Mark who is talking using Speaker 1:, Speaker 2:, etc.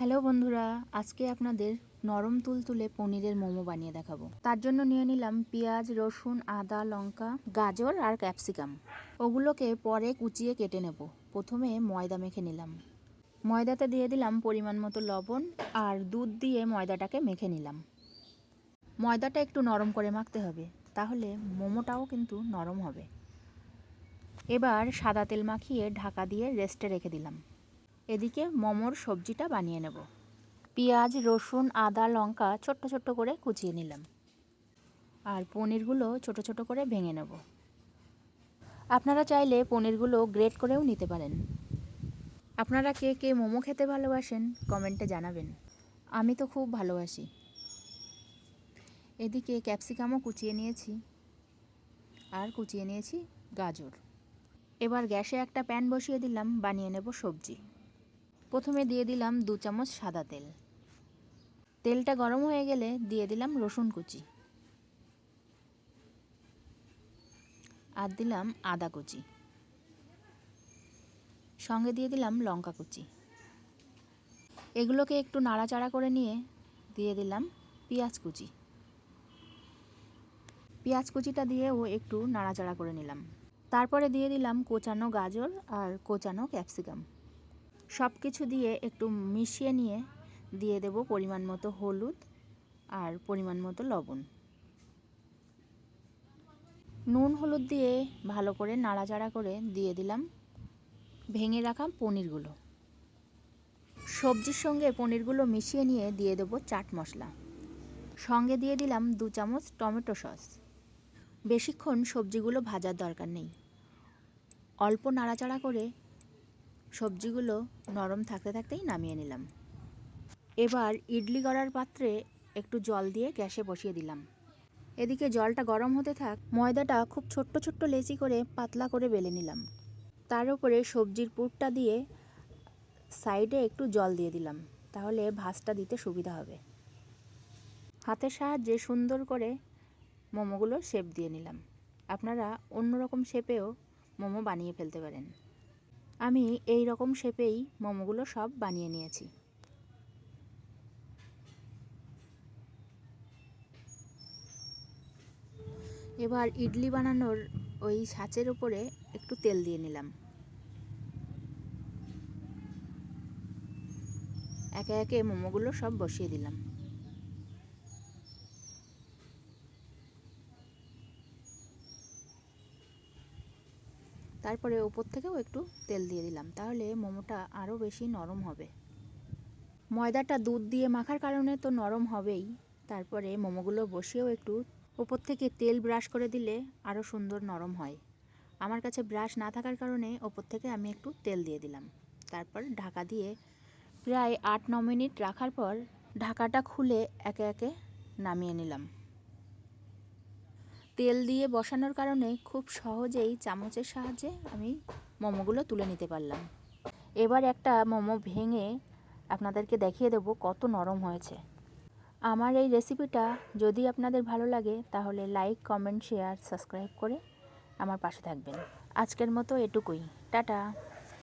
Speaker 1: Hello বন্ধুরা, আজকে আপনাদের নরম তুলতুলে পনিরের মোমো বানিয়ে দেখাবো। তার জন্য নিয়ে নিলাম পেঁয়াজ, রসুন, আদা, লঙ্কা, গাজর আর ক্যাপসিকাম। ওগুলোকে পরে কুচিয়ে কেটে নেব। প্রথমে ময়দা মেখে নিলাম। ময়দাতে দিয়ে দিলাম পরিমাণ মতো লবণ আর দুধ দিয়ে ময়দাটাকে মেখে নিলাম। ময়দাটা একটু নরম করে মাখতে হবে, তাহলে মোমোটাও কিন্তু নরম হবে। এবার সাদা তেল মাখিয়ে ঢাকা দিয়ে রেস্টে রেখে দিলাম। এদিকে মোমোর সবজিটা বানিয়ে নেব। পেঁয়াজ, রসুন, আদা, লঙ্কা ছোট্ট ছোট্ট করে কুচিয়ে নিলাম। আর পনিরগুলো ছোট ছোট করে ভেঙে নেব। আপনারা চাইলে পনিরগুলো গ্রেট করেও নিতে পারেন। আপনারা কে কে মোমো খেতে ভালোবাসেন কমেন্টে জানাবেন। আমি তো খুব ভালোবাসি। এদিকে ক্যাপসিকামও কুচিয়ে নিয়েছি। আর কুচিয়ে নিয়েছি গাজর। এবার গ্যাসে একটা প্যান বসিয়ে দিলাম, বানিয়ে নেব সবজি। প্রথমে দিয়ে দিলাম দু চামচ সাদা তেল। তেলটা গরম হয়ে গেলে দিয়ে দিলাম রসুন কুচি। আর দিলাম আদা কুচি। সঙ্গে দিয়ে দিলাম লঙ্কা কুচি। এগুলোকে একটু নাড়াচাড়া করে নিয়ে দিয়ে দিলাম পেঁয়াজ কুচি। পেঁয়াজ কুচিটা দিয়েও একটু নাড়াচাড়া করে নিলাম। তারপরে দিয়ে দিলাম কোচানো গাজর আর কোচানো ক্যাপসিকাম। সব কিছু দিয়ে একটু মিশিয়ে নিয়ে দিয়ে দেব পরিমাণ মতো হলুদ আর পরিমাণ মতো লবণ। নুন হলুদ দিয়ে ভালো করে নাড়াচাড়া করে দিয়ে দিলাম। ভেঙে রাখা পনিরগুলো। সবজির সঙ্গে পনিরগুলো মিশিয়ে নিয়ে দিয়ে দেবো চাট মশলা। সঙ্গে দিয়ে দিলাম দু চামচ টমেটো সস। বেশিক্ষণ সবজিগুলো ভাজার দরকার নেই। অল্প নাড়াচাড়া করে সবজিগুলো নরম থাকতে থাকতেই নামিয়ে নিলাম। এবার ইডলি গড়ার পাত্রে একটু জল দিয়ে গ্যাসে বসিয়ে দিলাম। এদিকে জলটা গরম হতে থাক, ময়দাটা খুব ছোট্ট ছোট্ট লেচি করে পাতলা করে বেলে নিলাম। তার উপরে সবজির পুরটা দিয়ে সাইডে একটু জল দিয়ে দিলাম, তাহলে ভাজটা দিতে সুবিধা হবে। হাতের সাহায্যে সুন্দর করে মোমোগুলো শেপ দিয়ে নিলাম। আপনারা অন্য রকম শেপেও মোমো বানিয়ে ফেলতে পারেন। আমি এই রকম শেপেই মোমোগুলো সব বানিয়ে নিয়েছি। এবার ইডলি বানানোর ওই ছাঁচের উপরে একটু তেল দিয়ে নিলাম। একে একে মোমোগুলো সব বসিয়ে দিলাম। তারপরে ওপর থেকেও একটু তেল দিয়ে দিলাম, তাহলে মোমোটা আরও বেশি নরম হবে। ময়দাটা দুধ দিয়ে মাখার কারণে তো নরম হবেই, তারপরে মোমোগুলো বসিয়েও একটু ওপর থেকে তেল ব্রাশ করে দিলে আরও সুন্দর নরম হয়। আমার কাছে ব্রাশ না থাকার কারণে ওপর থেকে আমি একটু তেল দিয়ে দিলাম। তারপর ঢাকা দিয়ে প্রায় আট ন মিনিট রাখার পর ঢাকাটা খুলে একে একে নামিয়ে নিলাম। তেল দিয়ে বসানোর কারণে খুব সহজেই চামচের সাহায্যে আমি মোমোগুলো তুলে নিতে পারলাম। এবার একটা মোমো ভেঙে আপনাদেরকে দেখিয়ে দেব কত নরম হয়েছে। আমার এই রেসিপিটা যদি আপনাদের ভালো লাগে, তাহলে লাইক, কমেন্ট, শেয়ার, সাবস্ক্রাইব করে আমার পাশে থাকবেন। আজকের মতো এটুকুই। টাটা!